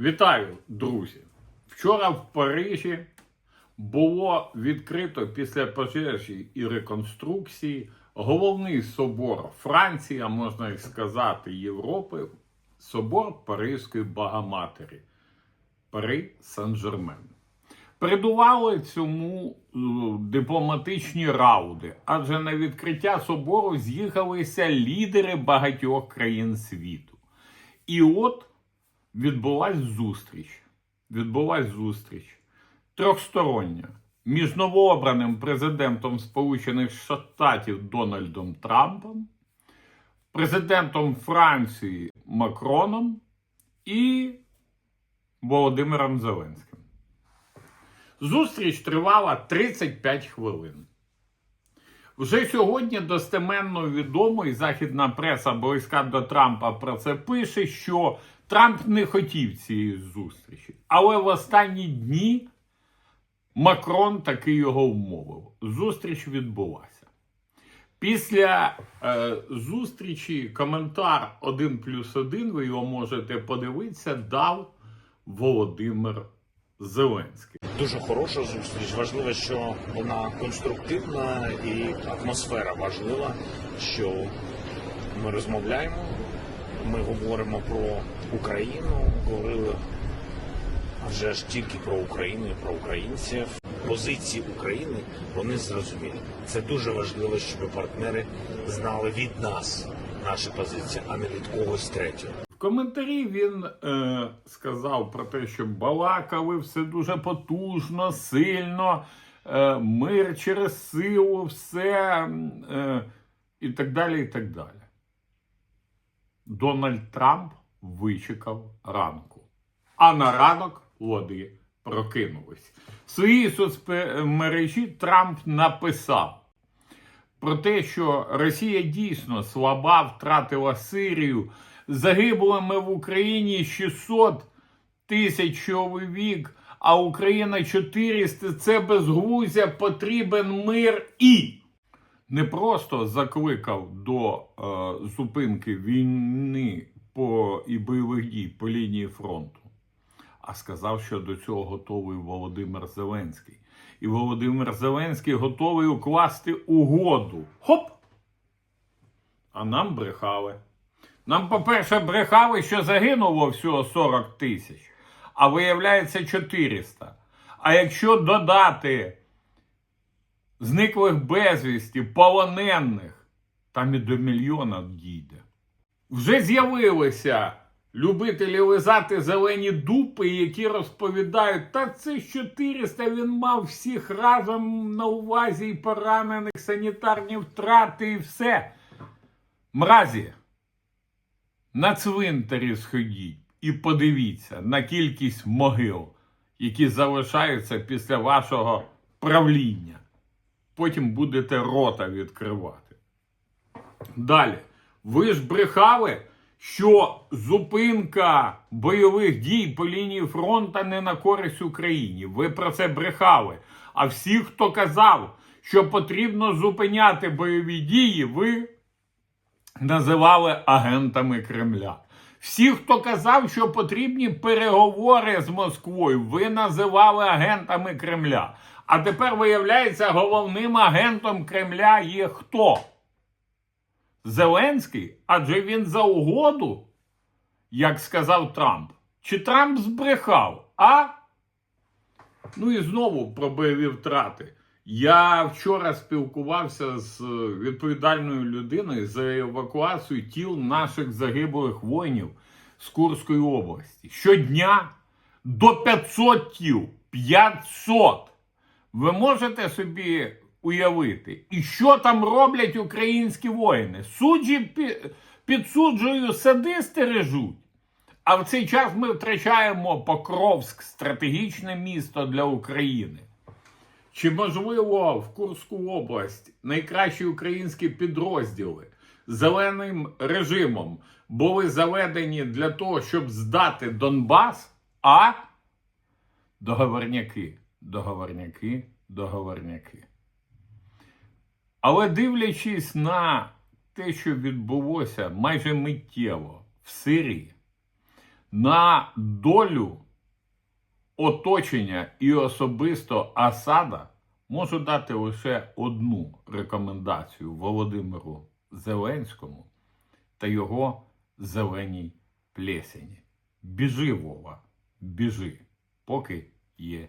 Вітаю, друзі! Вчора в Парижі було відкрито після пожежі і реконструкції головний собор Франції, а можна і сказати Європи, собор Паризької Богоматері Пари Сен-Жермен. Передували цьому е, дипломатичні раунди, адже на відкриття собору з'їхалися лідери багатьох країн світу. І от відбулась зустріч. Відбулась зустріч трьохстороння між новообраним президентом Сполучених Штатів Дональдом Трампом, президентом Франції Макроном і Володимиром Зеленським. Зустріч тривала 35 хвилин. Вже сьогодні достеменно відомо, і західна преса близька до Трампа про це пише, що Трамп не хотів цієї зустрічі. Але в останні дні Макрон таки його вмовив. Зустріч відбулася. Після е, зустрічі коментар 1 плюс 1, ви його можете подивитися, дав Володимир Зеленський. Дуже хороша зустріч. Важливо, що вона конструктивна і атмосфера важлива, що ми розмовляємо. Ми говоримо про Україну, говорили вже ж тільки про Україну і про українців. Позиції України вони зрозумілі. Це дуже важливо, щоб партнери знали від нас наші позиції, а не від когось третього. В коментарі він е, сказав про те, що балакали все дуже потужно, сильно, е, мир через силу, все е, і так далі. і так далі. Дональд Трамп вичекав ранку. А на ранок води прокинулись. В своїй соцмережі Трамп написав про те, що Росія дійсно слаба, втратила Сирію, загиблими в Україні 600 тисяч чоловік, а Україна 400 це безглуздя, потрібен мир і не просто закликав до е, зупинки війни по і бойових дій по лінії фронту, а сказав, що до цього готовий Володимир Зеленський. І Володимир Зеленський готовий укласти угоду. Хоп! А нам брехали. Нам, по-перше, брехали, що загинуло всього 40 тисяч, а виявляється 400. А якщо додати зниклих безвісті, полонених, там і до мільйона дійде. Вже з'явилися любителі лизати зелені дупи, які розповідають, та це 400, він мав всіх разом на увазі і поранених, санітарні втрати і все. Мразі, на цвинтарі сходіть і подивіться на кількість могил, які залишаються після вашого правління. Потім будете рота відкривати. Далі. Ви ж брехали, що зупинка бойових дій по лінії фронту не на користь Україні. Ви про це брехали. А всі, хто казав, що потрібно зупиняти бойові дії, ви називали агентами Кремля. Всі, хто казав, що потрібні переговори з Москвою, ви називали агентами Кремля. А тепер виявляється, головним агентом Кремля є хто? Зеленський? Адже він за угоду, як сказав Трамп. Чи Трамп збрехав? А? Ну і знову про бойові втрати. Я вчора спілкувався з відповідальною людиною за евакуацію тіл наших загиблих воїнів з Курської області. Щодня до 500 тіл. 500! Ви можете собі уявити, і що там роблять українські воїни? Суджі пі- підсуджую, садисти режуть. А в цей час ми втрачаємо Покровськ, стратегічне місто для України. Чи можливо в Курську область найкращі українські підрозділи зеленим режимом були заведені для того, щоб здати Донбас, а договорняки, договорняки, договорняки. Але дивлячись на те, що відбулося майже миттєво в Сирії, На долю оточення і особисто Асада можу дати лише одну рекомендацію Володимиру Зеленському та його зеленій плесені. Біжи, Вова, біжи, поки є